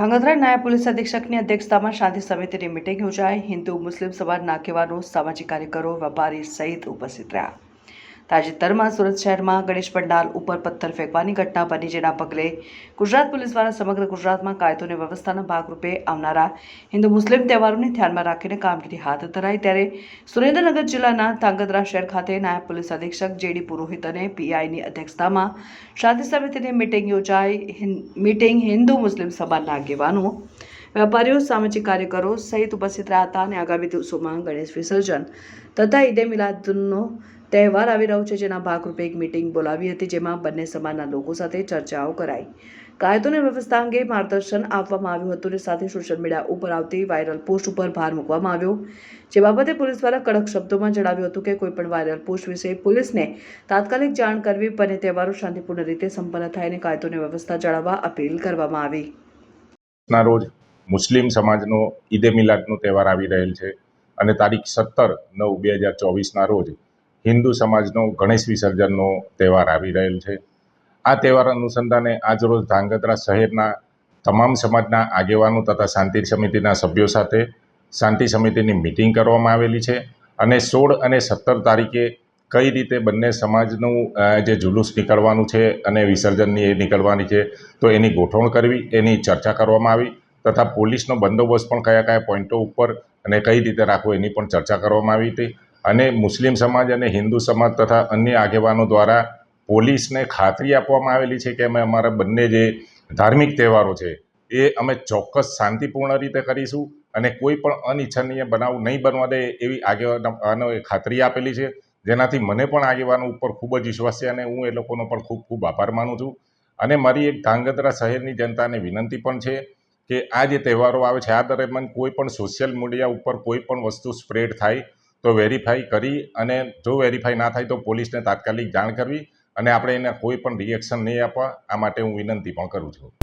ધાંગધ્રા નાયબ પોલીસ અધિક્ષકની અધ્યક્ષતામાં શાંતિ સમિતિની મિટિંગ યોજાઈ. હિન્દુ, મુસ્લિમ સમાજના આગેવાનો, સામાજિક કાર્યકરો, વેપારી સહિત ઉપસ્થિત રહ્યા. તાજેતરમાં સુરત શહેરમાં ગણેશ પંડાલ ઉપર પથ્થર ફેંકવાની ઘટના બની, જેના પગલે ગુજરાત પોલીસ દ્વારા સમગ્ર ગુજરાતમાં કાયદો અને વ્યવસ્થાના ભાગરૂપે આવનારા હિન્દુ મુસ્લિમ તહેવારોને ધ્યાનમાં રાખીને કામગીરી હાથ ધરાઈ ત્યારે સુરેન્દ્રનગર જિલ્લાના ધાંગધ્રા શહેર ખાતે નાયબ પોલીસ અધિક્ષક જેડી પુરોહિત અને પીઆઈની અધ્યક્ષતામાં શાંતિ સમિતિની મિટિંગ યોજાઈ. મીટિંગ હિન્દુ મુસ્લિમ સભાના આગેવાનો, વેપારીઓ, સામાજિક કાર્યકરો સહિત ઉપસ્થિત રહ્યા હતા અને આગામી દિવસોમાં ગણેશ વિસર્જન તથા ઈદે મિલાદનો તહેવાર આવી રહ્યો છે, જેના ભાગરૂપે એક મિટિંગ બોલાવી હતી, જેમાં બંને સમાજના લોકો સાથે ચર્ચાઓ કરાઈ. કાયદોની વ્યવસ્થા અંગે માર્ગદર્શન આપવામાં આવ્યું હતું અને સાથે સોશિયલ મીડિયા ઉપર આવતી વાયરલ પોસ્ટ ઉપર ભાર મૂકવામાં આવ્યો. જે બાબતે પોલીસ દ્વારા કડક શબ્દોમાં જણાવ્યું હતું કે કોઈપણ વાયરલ પોસ્ટ વિશે પોલીસને તાત્કાલિક જાણ કરવી અને તહેવારો શાંતિપૂર્ણ રીતે સંપન્ન થાય અને કાયદોની વ્યવસ્થા જાળવવા અપીલ કરવામાં આવી. રોજ મુસ્લિમ સમાજનો ઈદે મિલાદનો તહેવાર આવી રહેલ છે અને તારીખ સત્તર નવ બે હજાર ચોવીસના રોજ હિન્દુ સમાજનો ગણેશ વિસર્જનનો તહેવાર આવી રહેલ છે. આ તહેવાર અનુસંધાને આજરોજ ધાંગધ્રા શહેરના તમામ સમાજના આગેવાનો તથા શાંતિ સમિતિના સભ્યો સાથે શાંતિ સમિતિની મિટિંગ કરવામાં આવેલી છે અને સોળ અને સત્તર તારીખે કઈ રીતે બંને સમાજનું જે જુલુસ નીકળવાનું છે અને વિસર્જનની એ નીકળવાની છે, તો એની ગોઠવણ કરવી, એની ચર્ચા કરવામાં આવી તથા પોલીસનો બંદોબસ્ત પણ કયા કયા પોઈન્ટો ઉપર અને કઈ રીતે રાખવો એની પણ ચર્ચા કરવામાં આવી હતી. અને મુસ્લિમ સમાજ અને હિન્દુ સમાજ તથા અન્ય આગેવાનો દ્વારા પોલીસને ખાતરી આપવામાં આવેલી છે કે અમે અમારા બંને જે ધાર્મિક તહેવારો છે, એ અમે ચોક્કસ શાંતિપૂર્ણ રીતે કરીશું અને કોઈ પણ અનિચ્છનીય બનાવ નહીં બનવા દે એવી આગેવાનો ખાતરી આપેલી છે. જેનાથી મને પણ આગેવાનો ઉપર ખૂબ જ વિશ્વાસ છે અને હું એ લોકોનો પણ ખૂબ ખૂબ આભાર માનું છું. અને મારી એક ધાંગધ્રા શહેરની જનતાને વિનંતી પણ છે કે આ જે તહેવારો આવે છે, આ દરમિયાન કોઈ પણ સોશિયલ મીડિયા ઉપર કોઈ પણ વસ્તુ સ્પ્રેડ થાય તો વેરીફાઈ કરી અને જો વેરીફાઈ ના થાય તો પોલીસને તાત્કાલિક જાણ કરવી અને આપણે એને કોઈ પણ રિએક્શન નહીં આપવા. આ માટે હું વિનંતી પણ કરું છું.